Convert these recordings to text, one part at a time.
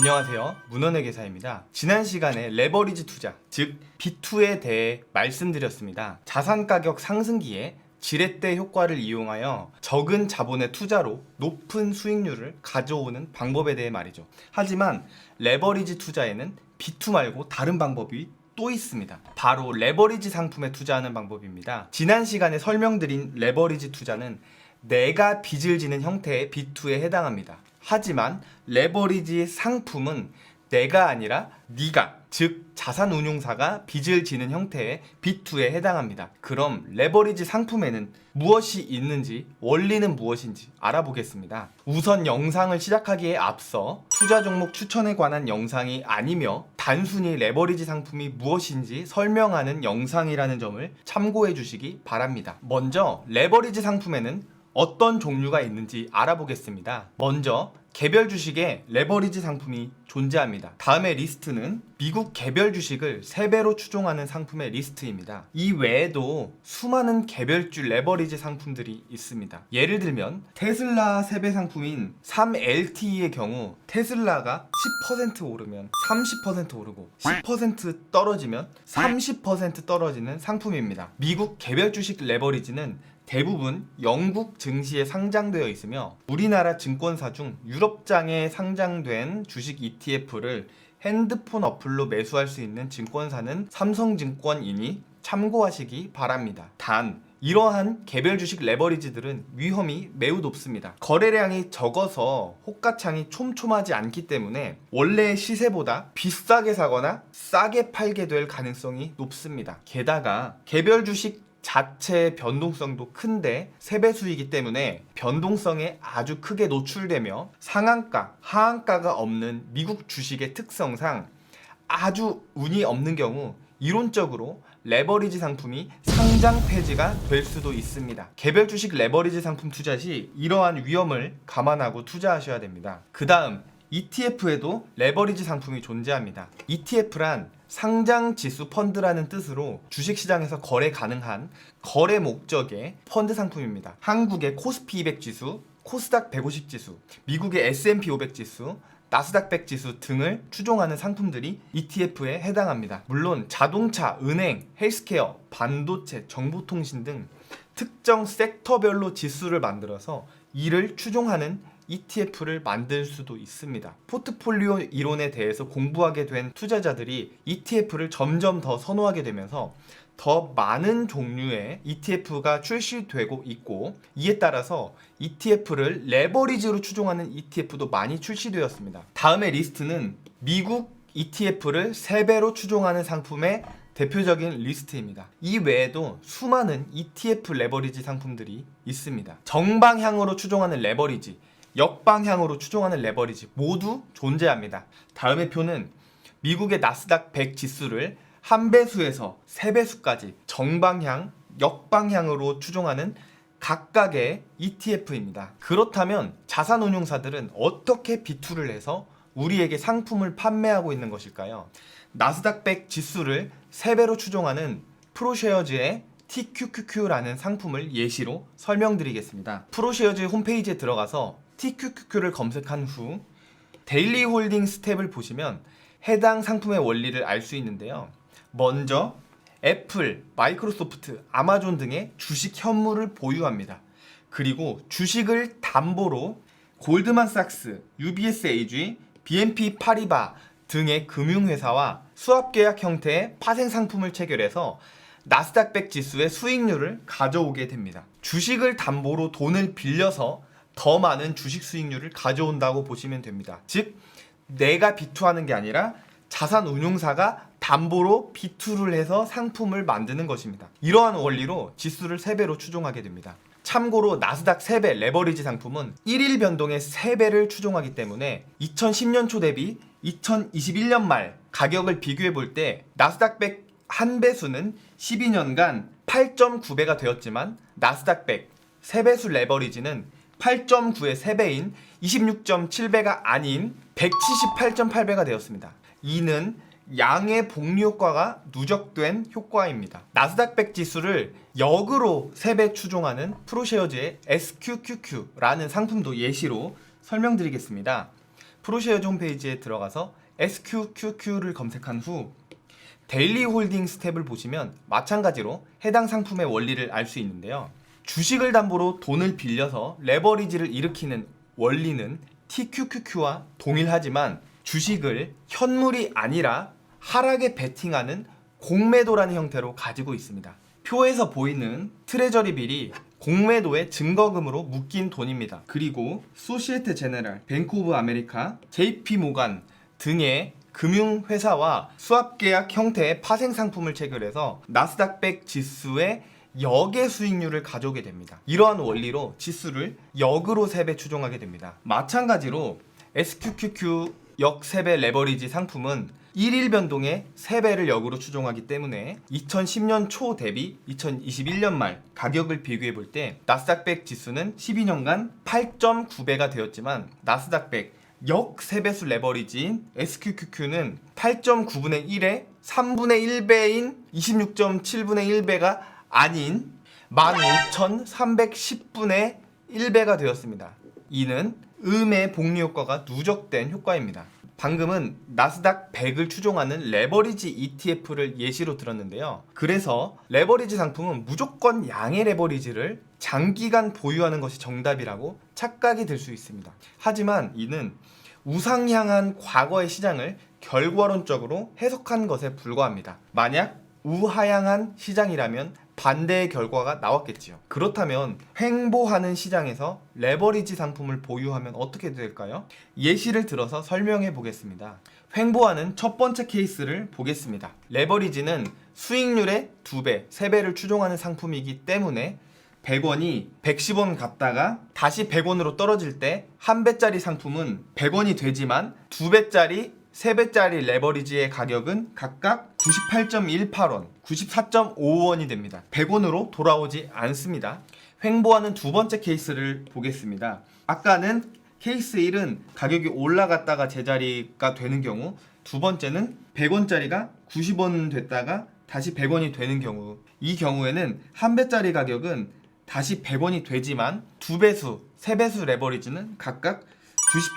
안녕하세요. 문헌의 계사입니다. 지난 시간에 레버리지 투자, 즉 B2에 대해 말씀드렸습니다. 자산 가격 상승기에 지렛대 효과를 이용하여 적은 자본의 투자로 높은 수익률을 가져오는 방법에 대해 말이죠. 하지만 레버리지 투자에는 B2 말고 다른 방법이 또 있습니다. 바로 레버리지 상품에 투자하는 방법입니다. 지난 시간에 설명드린 레버리지 투자는 내가 빚을 지는 형태의 B2에 해당합니다. 하지만 레버리지 상품은 내가 아니라 네가 즉 자산운용사가 빚을 지는 형태의 B2에 해당합니다. 그럼 레버리지 상품에는 무엇이 있는지 원리는 무엇인지 알아보겠습니다. 우선 영상을 시작하기에 앞서 투자 종목 추천에 관한 영상이 아니며 단순히 레버리지 상품이 무엇인지 설명하는 영상이라는 점을 참고해 주시기 바랍니다. 먼저 레버리지 상품에는 어떤 종류가 있는지 알아보겠습니다. 먼저 개별 주식에 레버리지 상품이 존재합니다. 다음의 리스트는 미국 개별 주식을 3배로 추종하는 상품의 리스트입니다. 이 외에도 수많은 개별주 레버리지 상품들이 있습니다. 예를 들면 테슬라 3배 상품인 3LTE의 경우 테슬라가 10% 오르면 30% 오르고 10% 떨어지면 30% 떨어지는 상품입니다. 미국 개별 주식 레버리지는 대부분 영국 증시에 상장되어 있으며 우리나라 증권사 중 유럽장에 상장된 주식 ETF를 핸드폰 어플로 매수할 수 있는 증권사는 삼성증권이니 참고하시기 바랍니다. 단 이러한 개별 주식 레버리지들은 위험이 매우 높습니다. 거래량이 적어서 호가창이 촘촘하지 않기 때문에 원래의 시세보다 비싸게 사거나 싸게 팔게 될 가능성이 높습니다. 게다가 개별 주식 자체의 변동성도 큰데 세배수이기 때문에 변동성에 아주 크게 노출되며 상한가, 하한가가 없는 미국 주식의 특성상 아주 운이 없는 경우 이론적으로 레버리지 상품이 상장 폐지가 될 수도 있습니다. 개별 주식 레버리지 상품 투자 시 이러한 위험을 감안하고 투자하셔야 됩니다. 그 다음 ETF에도 레버리지 상품이 존재합니다. ETF란 상장 지수 펀드라는 뜻으로 주식시장에서 거래 가능한 거래 목적의 펀드 상품입니다. 한국의 코스피 200 지수, 코스닥 150 지수, 미국의 S&P 500 지수, 나스닥 100 지수 등을 추종하는 상품들이 ETF에 해당합니다. 물론 자동차, 은행, 헬스케어, 반도체, 정보통신 등 특정 섹터별로 지수를 만들어서 이를 추종하는 ETF를 만들 수도 있습니다. 포트폴리오 이론에 대해서 공부하게 된 투자자들이 ETF를 점점 더 선호하게 되면서 더 많은 종류의 ETF가 출시되고 있고 이에 따라서 ETF를 레버리지로 추종하는 ETF도 많이 출시되었습니다. 다음의 리스트는 미국 ETF를 3배로 추종하는 상품의 대표적인 리스트입니다. 이 외에도 수많은 ETF 레버리지 상품들이 있습니다. 정방향으로 추종하는 레버리지, 역방향으로 추종하는 레버리지 모두 존재합니다. 다음의 표는 미국의 나스닥 100 지수를 한 배수에서 세 배수까지 정방향, 역방향으로 추종하는 각각의 ETF입니다. 그렇다면 자산운용사들은 어떻게 비투를 해서 우리에게 상품을 판매하고 있는 것일까요? 나스닥 100 지수를 3배로 추종하는 프로쉐어즈의 TQQQ라는 상품을 예시로 설명드리겠습니다. 프로쉐어즈 홈페이지에 들어가서 TQQQ를 검색한 후 데일리 홀딩 스텝을 보시면 해당 상품의 원리를 알 수 있는데요. 먼저 애플, 마이크로소프트, 아마존 등의 주식 현물을 보유합니다. 그리고 주식을 담보로 골드만삭스, UBS AG, BNP 파리바 등의 금융회사와 수합계약 형태의 파생 상품을 체결해서 나스닥 100 지수의 수익률을 가져오게 됩니다. 주식을 담보로 돈을 빌려서 더 많은 주식 수익률을 가져온다고 보시면 됩니다. 즉, 내가 비투하는 게 아니라 자산 운용사가 담보로 비투를 해서 상품을 만드는 것입니다. 이러한 원리로 지수를 3배로 추종하게 됩니다. 참고로 나스닥 3배 레버리지 상품은 1일 변동의 3배를 추종하기 때문에 2010년 초 대비 2021년 말 가격을 비교해 볼 때 나스닥 100 한 배수는 12년간 8.9배가 되었지만 나스닥 100 3배수 레버리지는 8.9의 3배인 26.7배가 아닌 178.8배가 되었습니다. 이는 양의 복리 효과가 누적된 효과입니다. 나스닥 100 지수를 역으로 3배 추종하는 프로쉐어즈의 SQQQ라는 상품도 예시로 설명드리겠습니다. 프로쉐어즈 홈페이지에 들어가서 SQQQ를 검색한 후 데일리 홀딩스 탭을 보시면 마찬가지로 해당 상품의 원리를 알 수 있는데요. 주식을 담보로 돈을 빌려서 레버리지를 일으키는 원리는 TQQQ와 동일하지만 주식을 현물이 아니라 하락에 베팅하는 공매도라는 형태로 가지고 있습니다. 표에서 보이는 트레저리 빌이 공매도의 증거금으로 묶인 돈입니다. 그리고 소시에테 제네랄, 뱅크 오브 아메리카, JP 모간 등의 금융회사와 수합계약 형태의 파생 상품을 체결해서 나스닥백 지수의 역의 수익률을 가져오게 됩니다. 이러한 원리로 지수를 역으로 3배 추종하게 됩니다. 마찬가지로 SQQQ 역 3배 레버리지 상품은 1일 변동에 3배를 역으로 추종하기 때문에 2010년 초 대비 2021년 말 가격을 비교해 볼 때 나스닥백 지수는 12년간 8.9배가 되었지만 나스닥백 역 3배수 레버리지인 SQQQ는 8.9분의 1에 3분의 1배인 26.7분의 1배가 아닌 15,310분의 1배가 되었습니다. 이는 음의 복리 효과가 누적된 효과입니다. 방금은 나스닥 100을 추종하는 레버리지 ETF를 예시로 들었는데요. 그래서 레버리지 상품은 무조건 양의 레버리지를 장기간 보유하는 것이 정답이라고 착각이 들 수 있습니다. 하지만 이는 우상향한 과거의 시장을 결과론적으로 해석한 것에 불과합니다. 만약 우하향한 시장이라면 반대의 결과가 나왔겠지요. 그렇다면 횡보하는 시장에서 레버리지 상품을 보유하면 어떻게 될까요? 예시를 들어서 설명해 보겠습니다. 횡보하는 첫 번째 케이스를 보겠습니다. 레버리지는 수익률의 2배, 3배를 추종하는 상품이기 때문에 100원이 110원 갔다가 다시 100원으로 떨어질 때 한 배짜리 상품은 100원이 되지만 두 배짜리 3배짜리 레버리지의 가격은 각각 98.18원, 94.55원이 됩니다. 100원으로 돌아오지 않습니다. 횡보하는 두 번째 케이스를 보겠습니다. 아까는 케이스 1은 가격이 올라갔다가 제자리가 되는 경우 두 번째는 100원짜리가 90원 됐다가 다시 100원이 되는 경우 이 경우에는 한 배짜리 가격은 다시 100원이 되지만 두 배수, 세 배수 레버리지는 각각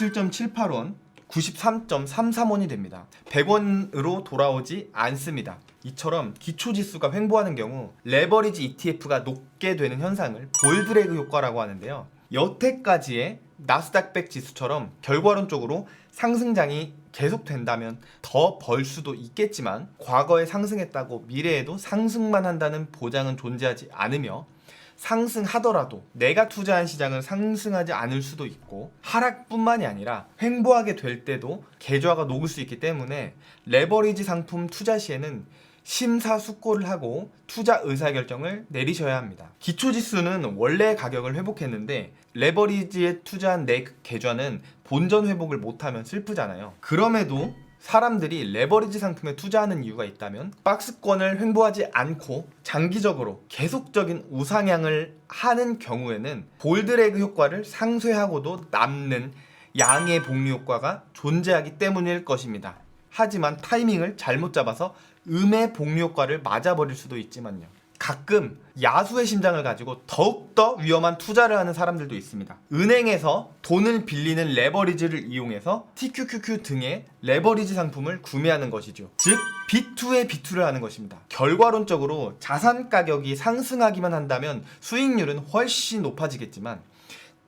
97.78원, 93.33원이 됩니다. 100원으로 돌아오지 않습니다. 이처럼 기초 지수가 횡보하는 경우 레버리지 ETF가 높게 되는 현상을 볼드레그 효과라고 하는데요. 여태까지의 나스닥 백 지수처럼 결과론적으로 상승장이 계속된다면 더 벌 수도 있겠지만 과거에 상승했다고 미래에도 상승만 한다는 보장은 존재하지 않으며 상승하더라도 내가 투자한 시장은 상승하지 않을 수도 있고 하락뿐만이 아니라 횡보하게 될 때도 계좌가 녹을 수 있기 때문에 레버리지 상품 투자 시에는 심사숙고를 하고 투자 의사결정을 내리셔야 합니다. 기초지수는 원래 가격을 회복했는데 레버리지에 투자한 내 계좌는 본전 회복을 못하면 슬프잖아요. 그럼에도 사람들이 레버리지 상품에 투자하는 이유가 있다면 박스권을 횡보하지 않고 장기적으로 계속적인 우상향을 하는 경우에는 볼드레그 효과를 상쇄하고도 남는 양의 복리 효과가 존재하기 때문일 것입니다. 하지만 타이밍을 잘못 잡아서 음의 복리 효과를 맞아버릴 수도 있지만요. 가끔 야수의 심장을 가지고 더욱더 위험한 투자를 하는 사람들도 있습니다. 은행에서 돈을 빌리는 레버리지를 이용해서 TQQQ 등의 레버리지 상품을 구매하는 것이죠. 즉, B2의 B2를 하는 것입니다. 결과론적으로 자산 가격이 상승하기만 한다면 수익률은 훨씬 높아지겠지만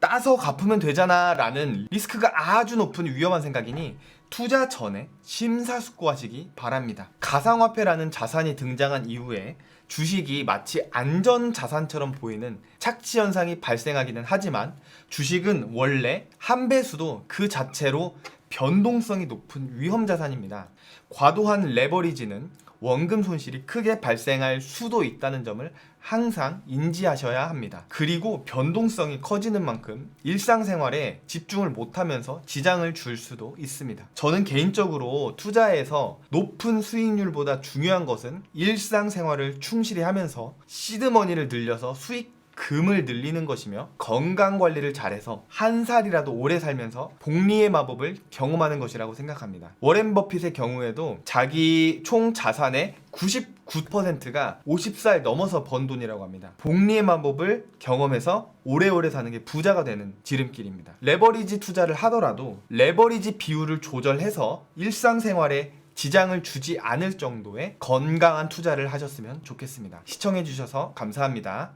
따서 갚으면 되잖아 라는 리스크가 아주 높은 위험한 생각이니 투자 전에 심사숙고하시기 바랍니다. 가상화폐라는 자산이 등장한 이후에 주식이 마치 안전 자산처럼 보이는 착취 현상이 발생하기는 하지만 주식은 원래 한 배수도 그 자체로 변동성이 높은 위험 자산입니다. 과도한 레버리지는 원금 손실이 크게 발생할 수도 있다는 점을 항상 인지하셔야 합니다. 그리고 변동성이 커지는 만큼 일상생활에 집중을 못하면서 지장을 줄 수도 있습니다. 저는 개인적으로 투자에서 높은 수익률보다 중요한 것은 일상생활을 충실히 하면서 시드머니를 늘려서 수익 금을 늘리는 것이며 건강 관리를 잘해서 한 살이라도 오래 살면서 복리의 마법을 경험하는 것이라고 생각합니다. 워렌 버핏의 경우에도 자기 총 자산의 9%가 50살 넘어서 번 돈이라고 합니다. 복리의 마법을 경험해서 오래오래 사는 게 부자가 되는 지름길입니다. 레버리지 투자를 하더라도 레버리지 비율을 조절해서 일상생활에 지장을 주지 않을 정도의 건강한 투자를 하셨으면 좋겠습니다. 시청해주셔서 감사합니다.